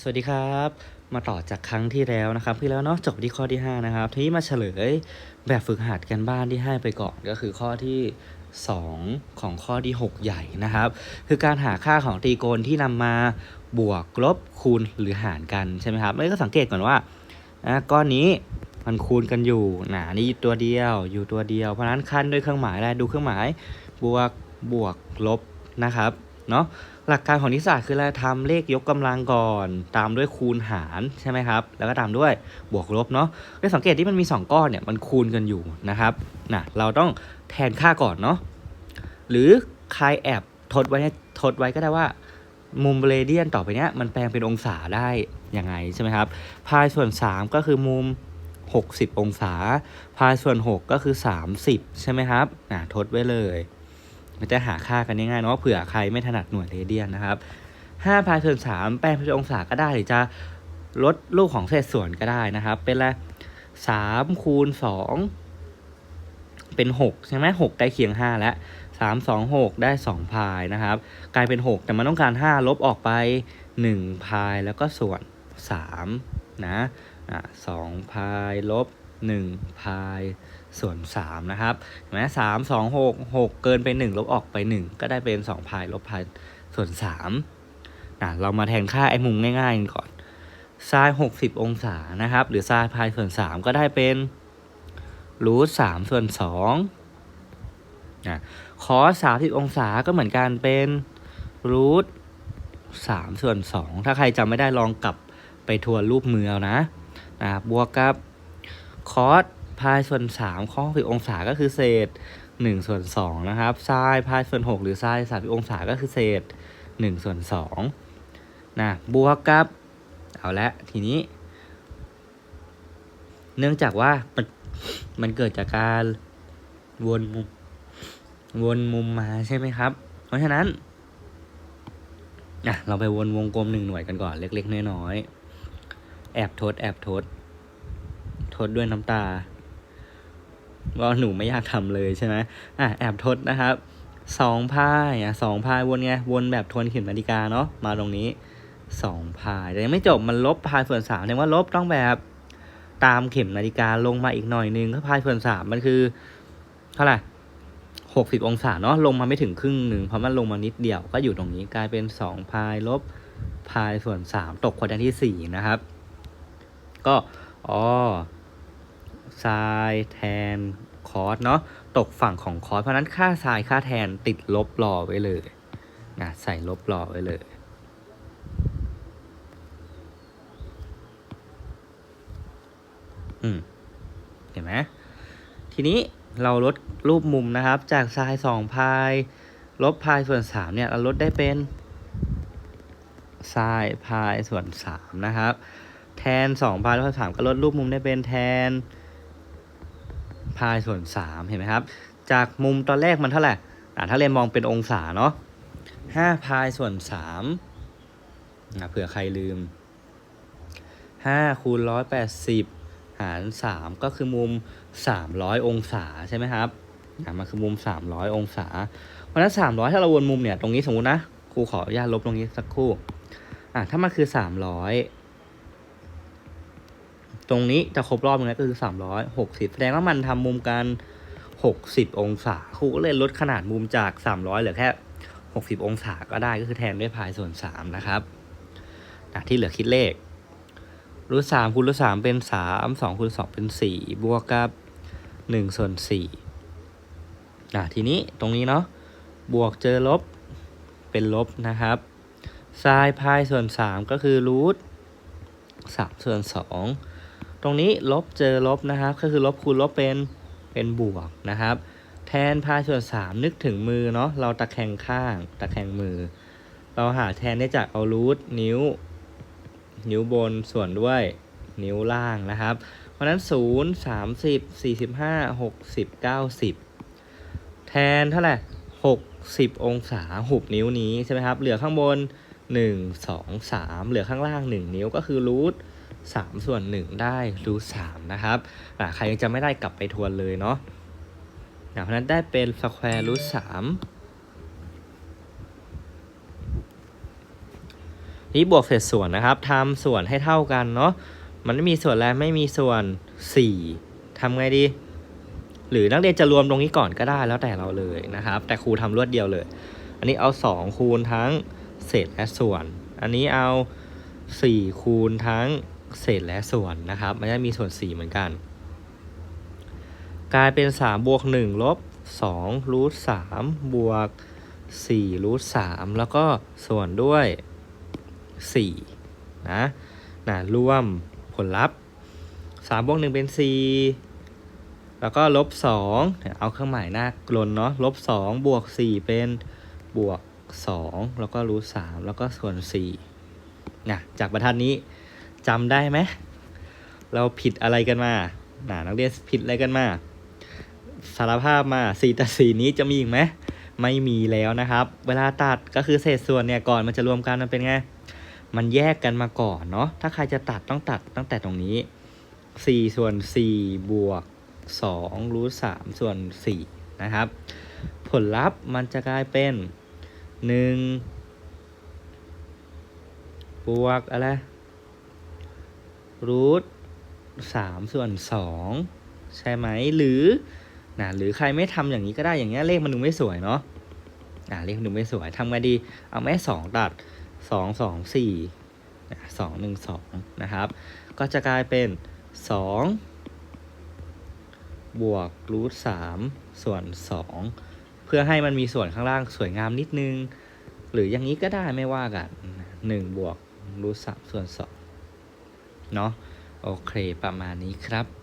สวัสดีครับ มาต่อจากครั้งที่แล้วนะครับที่แล้วเนาะจบที่ข้อที่ 5 นะครับ ทีนี้มาเฉลยแบบฝึกหัดกันบ้านที่ให้ไปก่อนก็คือข้อที่ 2 ของข้อที่ 6 ใหญ่นะครับ คือการหาค่าของตรีโกณที่นำมาบวกลบคูณหรือหารกันใช่ไหมครับไม่ก็สังเกตก่อนว่าอะก้อนนี้มันคูณกันอยู่หนานี่ตัวเดียวอยู่ตัวเดียว เพราะนั้นคันด้วยเครื่องหมายอะไรดูเครื่องหมายบวกบวกลบนะครับ เนาะหลักการของนิสสัตคืออะไรทำเลขยกกำลังก่อน ตามด้วยคูณหารใช่ไหมครับ แล้วก็ตามด้วยบวกลบเนาะได้สังเกตที่มันมี 2 ก้อนเนี่ยมันคูณกันอยู่นะครับนะเราต้องแทนค่าก่อนเนาะหรือใครแอบทดไว้ทดไว้ก็ได้ว่ามุมเรเดียนต่อไปเนี้ยมันแปลงเป็นองศาได้ยังไงใช่ไหมครับพายส่วน 3 ก็คือมุม 60 องศา พายส่วน 6 ก็คือ 30 ใช่ไหมครับนะทดไว้เลย มันจะหาค่ากันง่ายๆเนาะเผื่อใครไม่ถนัดหน่วยเรเดียนนะครับ5พายส่วน3แปลงเป็นองศาก็ได้หรือจะลดลูกของเศษส่วนก็ได้นะครับ เป็นละสามคูณสองเป็นหกใช่ไหมหกใกล้เคียงห้าแล้วสามสองหกได้สองพายนะครับ กลายเป็นหกแต่มันต้องการห้าลบออกไปหนึ่งพายแล้วก็ส่วนสามนะอะสองพายลบ หนึ่งพายส่วนสามนะครับเห็นไหมสามสองหกหกเกินไปหนึ่งลบออกไปหนึ่งก็ได้เป็นสองพายลบพายส่วนสามนะเรามาแทนค่าไอ้มุมง่ายๆกันก่อนไซน์หกสิบองศานะครับ หรือไซน์พายส่วนสามก็ได้เป็นรูทสามส่วนสองนะคอสามสิบองศาก็เหมือนกันเป็นรูทสามส่วนสองถ้าใครจำไม่ได้ลองกลับไปทวนรูปมือเอานะนะบวกกับ คอสพายส่วน3ข้อ60องศาก็คือเศษ1ส่วน2นะครับไซน์พายส่วน 6 หรือไซน์30องศาก็คือเศษ1ส่วน2นะบวกกับ เอาละทีนี้ เนื่องจากว่ามันมันเกิดจากการวนมุมวนมุมมาใช่ไหมครับ เพราะฉะนั้นอะเราไปวนวงกลมหนึ่งหน่วยกันก่อนเล็ก ๆ น้อยๆแอบทดแอบทด ทดด้วยน้ำตาว่าหนูไม่อยากทำเลยใช่ไหมอะแอบทดนะครับสองพายอะสองพายวนไงวนแบบทวนเข็มนาฬิกาเนาะมาตรงนี้สองพายแต่ยังไม่จบมันลบพายส่วนสามแสดงว่าลบต้องแบบตามเข็มนาฬิกาลงมาอีกหน่อยนึงก็พายส่วนสามมันคือเท่าไหร่หกสิบองศาเนาะลงมาไม่ถึงครึ่งหนึ่งเพราะมันลงมานิดเดียวก็อยู่ตรงนี้กลายเป็นสองพายลบพายส่วนสามตกควอดที่สี่นะครับ ก็อ๋อ ไซน์แทนคอสเนาะตกฝั่งของคอสเพราะนั้นค่าไซน์ค่าแทนติดลบรอไว้เลยนะใส่ลบรอไว้เลยอืมเห็นไหมทีนี้เราลดรูปมุมนะครับ จากไซน์สองพายลบพายส่วนสามเนี่ยเราลดได้เป็นไซน์พายส่วนสามนะครับ แทนสองพายลบพายสามก็ลดรูปมุมได้เป็นแทน พายส่วนสามเห็นไหมครับ จากมุมตอนแรกมันเท่าไหร่ถ้าเรียนมองเป็นองศาเนาะห้าพายส่วนสามนะเผื่อใครลืมห้าคูณร้อยแปดสิบหารสามก็คือมุมสามร้อยองศาใช่ไหมครับอ่ามันคือมุมสามร้อยองศา เพราะนั้นสามร้อยถ้าเราวนมุมเนี่ย ตรงนี้สมมตินะ ครูขออนุญาตลบตรงนี้สักครู่อ่าถ้ามันคือสามร้อย ตรงนี้จะครบรอบตรงนี้ก็คือสามร้อยหกสิบแสดงว่ามันทำมุมกันหกสิบองศาครูก็เลยลดขนาดมุมจากสามร้อยเหลือแค่หกสิบองศาก็ได้ก็คือแทนด้วยพายส่วนสามนะครับอะที่เหลือคิดเลขรูทสามคูณรูทสามเป็นสามสองคูณสองเป็นสี่บวกกับหนึ่งส่วนสี่อะทีนี้ตรงนี้เนาะบวกเจอลบเป็นลบนะครับไซน์พายส่วนสามก็คือรูทสามส่วนสอง ตรงนี้ลบเจอลบนะครับ ก็คือลบคูณลบเป็นเป็นบวกนะครับ แทนพายส่วนสามนึกถึงมือเนาะเราตะแคงข้างตะแคงมือ เราหาแทนได้จากเอารูทนิ้ว นิ้วบนส่วนด้วยนิ้วล่างนะครับ เพราะฉะนั้น 0 30 45 60 90 แทนเท่าไหร่60 องศาหุบนิ้วนี้ใช่ไหมครับ เหลือข้างบน 1 2 3 เหลือข้างล่าง 1 นิ้วก็คือรูท 3 ส่วน 1 ได้รูท3นะครับใครยังจะไม่ได้กลับไปทวนเลยเนาะอ่าเพราะฉะนั้นได้เป็นสแควร์รูท3นี่บวกเศษส่วนนะครับทำส่วนให้เท่ากันเนาะมันไม่มีส่วนแล้วไม่มีส่วน 4ทำไงดี หรือนักเรียนจะรวมตรงนี้ก่อนก็ได้แล้วแต่เราเลยนะครับ แต่ครูทำรวดเดียวเลย อันนี้เอา 2 คูณทั้งเศษและส่วน อันนี้เอา 4 คูณทั้ง เศษและส่วนนะครับ มันจะมีส่วน 4 เหมือนกัน กลายเป็น 3 บวก 1 ลบ2รูท3บวก4รูท3แล้วก็ส่วนด้วย4นะนะรวมผลลัพธ์3บวก 1 เป็น 4 แล้วก็ลบ2เนี่ยเอาเครื่องหมายหน้ากลนเนาะลบ2บวก 4 เป็นบวก 2 แล้วก็รูท3แล้วก็ส่วน4นะจากบรรทัดนี้ จำได้ไหม เราผิดอะไรกันมาน่ะนักเรียนผิดอะไรกันมา สารภาพมาสี่ตัดสี่นี้จะมีอีกไหม ไม่มีแล้วนะครับ เวลาตัดก็คือเศษส่วนเนี่ยก่อนมันจะรวมกันมันเป็นไง มันแยกกันมาก่อนเนาะ ถ้าใครจะตัดต้องตัดตั้งแต่ตรงนี้สี่ส่วนสี่บวกสองรูทสามส่วนสี่นะครับ ผลลัพธ์มันจะกลายเป็นหนึ่งบวกอะไร รูทสามส่วนสองใช่ไหมหรือนะหรือใครไม่ทำอย่างนี้ก็ได้อย่างเงี้ยเลขมันดูไม่สวยเนาะอ่าเลขมันดูไม่สวยทำไงดี เอาแม่สองตัดสองสองสี่สองหนึ่งสองนะครับ ก็จะกลายเป็นสองบวกรูทสามส่วนสองเพื่อให้มันมีส่วนข้างล่างสวยงามนิดนึง หรืออย่างนี้ก็ได้ไม่ว่ากันหนึ่งบวกรูทสามส่วนสอง เนาะโอเคประมาณนี้ครับ